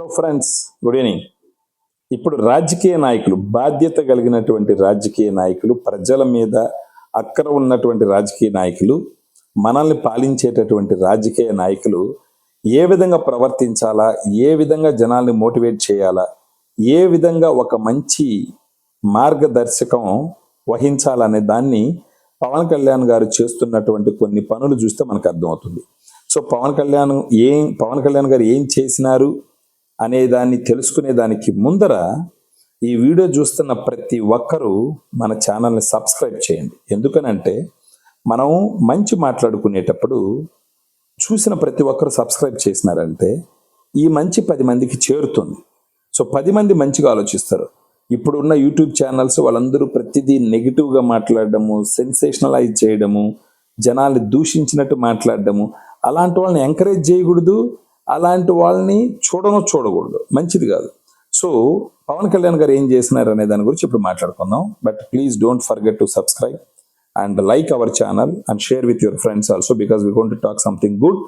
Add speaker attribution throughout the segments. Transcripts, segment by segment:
Speaker 1: Hello friends good evening ఇప్పుడు రాజకీయ నాయకులు బాధ్యత కలిగినటువంటి రాజకీయ నాయకులు ప్రజల మీద అక్కర ఉన్నటువంటి రాజకీయ నాయకులు మనల్ని పాలించేటటువంటి రాజకీయ నాయకులు ఏ విధంగా ప్రవర్తించాలా ఏ విధంగా జనాల్ని మోటివేట్ చేయాలా ఏ విధంగా ఒక మంచి మార్గదర్శకం వహించాలనే దాన్ని పవన్ కళ్యాణ్ గారు చేస్తున్నటువంటి కొన్ని పనులు చూస్తే మనకు అర్థమవుతుంది. సో పవన్ కళ్యాణ్ ఏం పవన్ కళ్యాణ్ గారు ఏం చేసినారు అనే దాన్ని తెలుసుకునే దానికి ముందర ఈ వీడియో చూస్తున్న ప్రతి ఒక్కరూ మన ఛానల్ని సబ్స్క్రైబ్ చేయండి. ఎందుకనంటే మనం మంచి మాట్లాడుకునేటప్పుడు చూసిన ప్రతి ఒక్కరు సబ్స్క్రైబ్ చేసినారంటే ఈ మంచి పది మందికి చేరుతుంది. సో పది మంది మంచిగా ఆలోచిస్తారు. ఇప్పుడు ఉన్న యూట్యూబ్ ఛానల్స్ వాళ్ళందరూ ప్రతిదీ నెగిటివ్గా మాట్లాడడము సెన్సేషనలైజ్ చేయడము జనాల్ని దూషించినట్టు మాట్లాడడము అలాంటి వాళ్ళని ఎంకరేజ్ చేయకూడదు. అలాంటి వాళ్ళని చూడను చూడకూడదు. మంచిది కాదు. సో పవన్ కళ్యాణ్ గారు ఏం చేసినారు అనే దాని గురించి ఇప్పుడు మాట్లాడుకుందాం. But please don't forget to subscribe and like our channel and share with your friends also because we gonna talk something good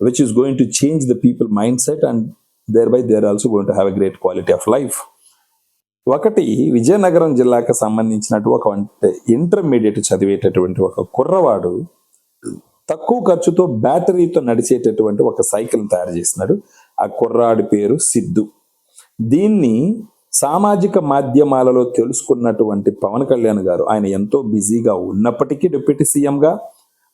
Speaker 1: which is going to change the people mindset and thereby they're also going to have a great quality of life ఒకటి విజయనగరం జిల్లాకు సంబంధించినట్టు ఒక intermediate చదివేటటువంటి ఒక కుర్రవాడు తక్కువ ఖర్చుతో బ్యాటరీతో నడిచేటటువంటి ఒక cycle తయారు చేసినాడు ఆ కుర్రాడి పేరు సిద్ధు. దీన్ని సామాజిక మాధ్యమాలలో తెలుసుకున్నటువంటి పవన్ కళ్యాణ్ గారు ఆయన ఎంతో బిజీగా ఉన్నప్పటికీ డిప్యూటీ సీఎంగా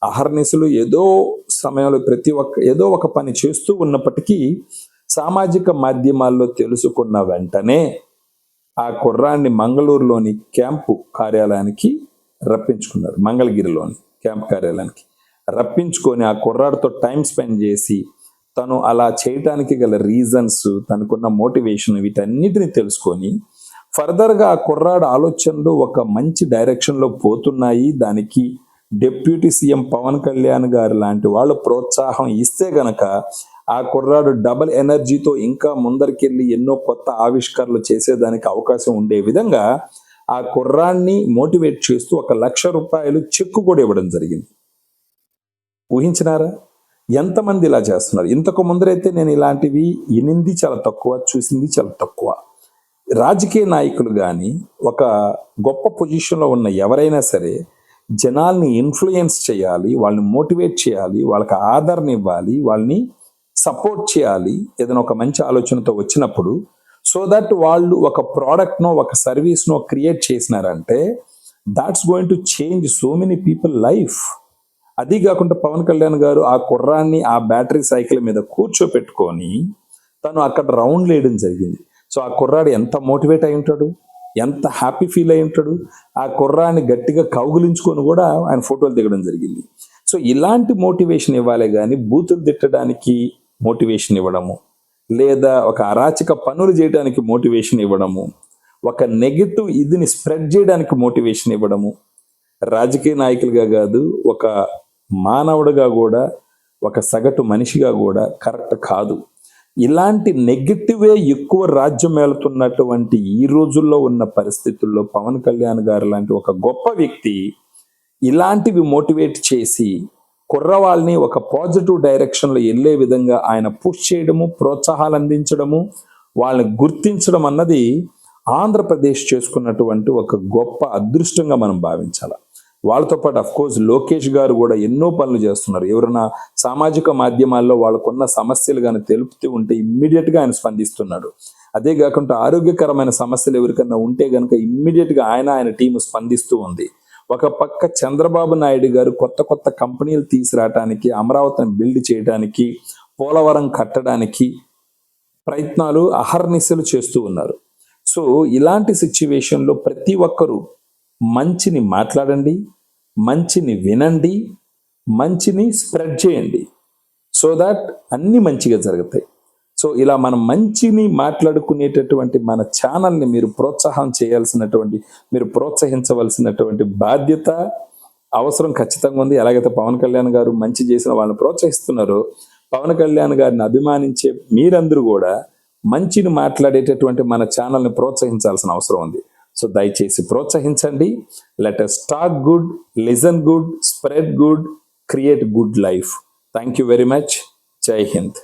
Speaker 1: అహర్నిశలు ఏదో సమయంలో ప్రతి ఒక్క ఏదో ఒక పని చేస్తూ ఉన్నప్పటికీ సామాజిక మాధ్యమాల్లో తెలుసుకున్న వెంటనే ఆ కుర్రాన్ని మంగళూరులోని క్యాంపు కార్యాలయానికి రప్పించుకున్నారు. మంగళగిరిలోని క్యాంప్ కార్యాలయానికి. రప్పించుకొని ఆ కుర్రాడితో టైం స్పెండ్ చేసి తను అలా చేయటానికి గల రీజన్స్ తనకున్న మోటివేషన్ వీటన్నిటిని తెలుసుకొని ఫర్దర్గా ఆ కుర్రాడు ఆలోచనలు ఒక మంచి డైరెక్షన్లో పోతున్నాయి. దానికి డిప్యూటీ సీఎం పవన్ కళ్యాణ్ గారు లాంటి వాళ్ళు ప్రోత్సాహం ఇస్తే గనక ఆ కుర్రాడు డబల్ ఎనర్జీతో ఇంకా ముందరికెళ్ళి ఎన్నో కొత్త ఆవిష్కరణలు చేసేదానికి అవకాశం ఉండే విధంగా ఆ కుర్రాన్ని మోటివేట్ చేస్తూ ఒక లక్ష రూపాయలు చెక్కు కూడా ఇవ్వడం జరిగింది. ఊహించినారా? ఎంతమంది ఇలా చేస్తున్నారు? ఇంతకు ముందరైతే నేను ఇలాంటివి ఇనింది చాలా తక్కువ చూసింది చాలా తక్కువ. రాజకీయ నాయకులు కానీ ఒక గొప్ప పొజిషన్లో ఉన్న ఎవరైనా సరే జనాల్ని ఇన్ఫ్లుయెన్స్ చేయాలి వాళ్ళని మోటివేట్ చేయాలి వాళ్ళకి ఆదరణ ఇవ్వాలి వాళ్ళని సపోర్ట్ చేయాలి ఏదైనా ఒక మంచి ఆలోచనతో వచ్చినప్పుడు సో దట్ వాళ్ళు ఒక ప్రోడక్ట్నో ఒక సర్వీస్నో create చేసినారంటే that's going to change so many people life. అది కాకుండా పవన్ కళ్యాణ్ గారు ఆ కుర్రాన్ని ఆ బ్యాటరీ సైకిల్ మీద కూర్చోపెట్టుకొని తను అక్కడ రౌండ్ వేయడం జరిగింది. సో ఆ కుర్రాడు ఎంత మోటివేట్ అయి ఉంటాడు? ఎంత హ్యాపీ ఫీల్ అయి ఉంటాడు? ఆ కుర్రాన్ని గట్టిగా కౌగులించుకొని కూడా ఆయన ఫోటోలు దిగడం జరిగింది. సో ఇలాంటి మోటివేషన్ ఇవ్వాలి కానీ బూతులు తిట్టడానికి మోటివేషన్ ఇవ్వడము లేదా ఒక అరాచక పనులు చేయడానికి మోటివేషన్ ఇవ్వడము ఒక నెగిటివ్ ఇదిని స్ప్రెడ్ చేయడానికి మోటివేషన్ ఇవ్వడము రాజకీయ నాయకులుగా కాదు ఒక మానవుడిగా కూడా ఒక సగటు మనిషిగా కూడా కరెక్ట్ కాదు. ఇలాంటి నెగిటివే ఎక్కువ రాజ్యం వెళుతున్నటువంటి ఈ రోజుల్లో ఉన్న పరిస్థితుల్లో పవన్ కళ్యాణ్ గారు లాంటి ఒక గొప్ప వ్యక్తి ఇలాంటివి మోటివేట్ చేసి కుర్రవాళ్ళని ఒక పాజిటివ్ డైరెక్షన్లో వెళ్ళే విధంగా ఆయన పుష్ చేయడము ప్రోత్సాహాలు అందించడము వాళ్ళని గుర్తించడం అన్నది ఆంధ్రప్రదేశ్ చేసుకున్నటువంటి ఒక గొప్ప అదృష్టంగా మనం భావించాలి. వాళ్ళతో పాటు అఫ్ కోర్స్ లోకేష్ గారు కూడా ఎన్నో పనులు చేస్తున్నారు. ఎవరైనా సామాజిక మాధ్యమాల్లో వాళ్ళకున్న సమస్యలు కానీ తెలుపుతూ ఉంటే ఇమ్మీడియట్గా ఆయన స్పందిస్తున్నాడు. అదే కాకుండా ఆరోగ్యకరమైన సమస్యలు ఎవరికన్నా ఉంటే కనుక ఇమ్మీడియట్గా ఆయన ఆయన టీం స్పందిస్తూ ఉంది. ఒక పక్క చంద్రబాబు నాయుడు గారు కొత్త కొత్త కంపెనీలు తీసుకురావటానికి అమరావతిని బిల్డ్ చేయడానికి పోలవరం కట్టడానికి ప్రయత్నాలు అహర్నిశలు చేస్తూ ఉన్నారు. సో ఇలాంటి సిచ్యువేషన్లో ప్రతి ఒక్కరూ మంచిని మాట్లాడండి మంచిని వినండి మంచిని స్ప్రెడ్ చేయండి. సో దాట్ అన్ని మంచిగా జరుగుతాయి. సో ఇలా మనం మంచిని మాట్లాడుకునేటటువంటి మన ఛానల్ని మీరు ప్రోత్సాహం చేయాల్సినటువంటి మీరు ప్రోత్సహించవలసినటువంటి బాధ్యత అవసరం ఖచ్చితంగా ఉంది. ఎలాగైతే పవన్ కళ్యాణ్ గారు మంచి చేసిన వాళ్ళని ప్రోత్సహిస్తున్నారో పవన్ కళ్యాణ్ గారిని అభిమానించే మీరందరూ కూడా మంచిని మాట్లాడేటటువంటి మన ఛానల్ని ప్రోత్సహించాల్సిన అవసరం ఉంది. సో దయచేసి ప్రోత్సహించండి. Let us talk good listen good spread good create good life thank you very much జై హింద్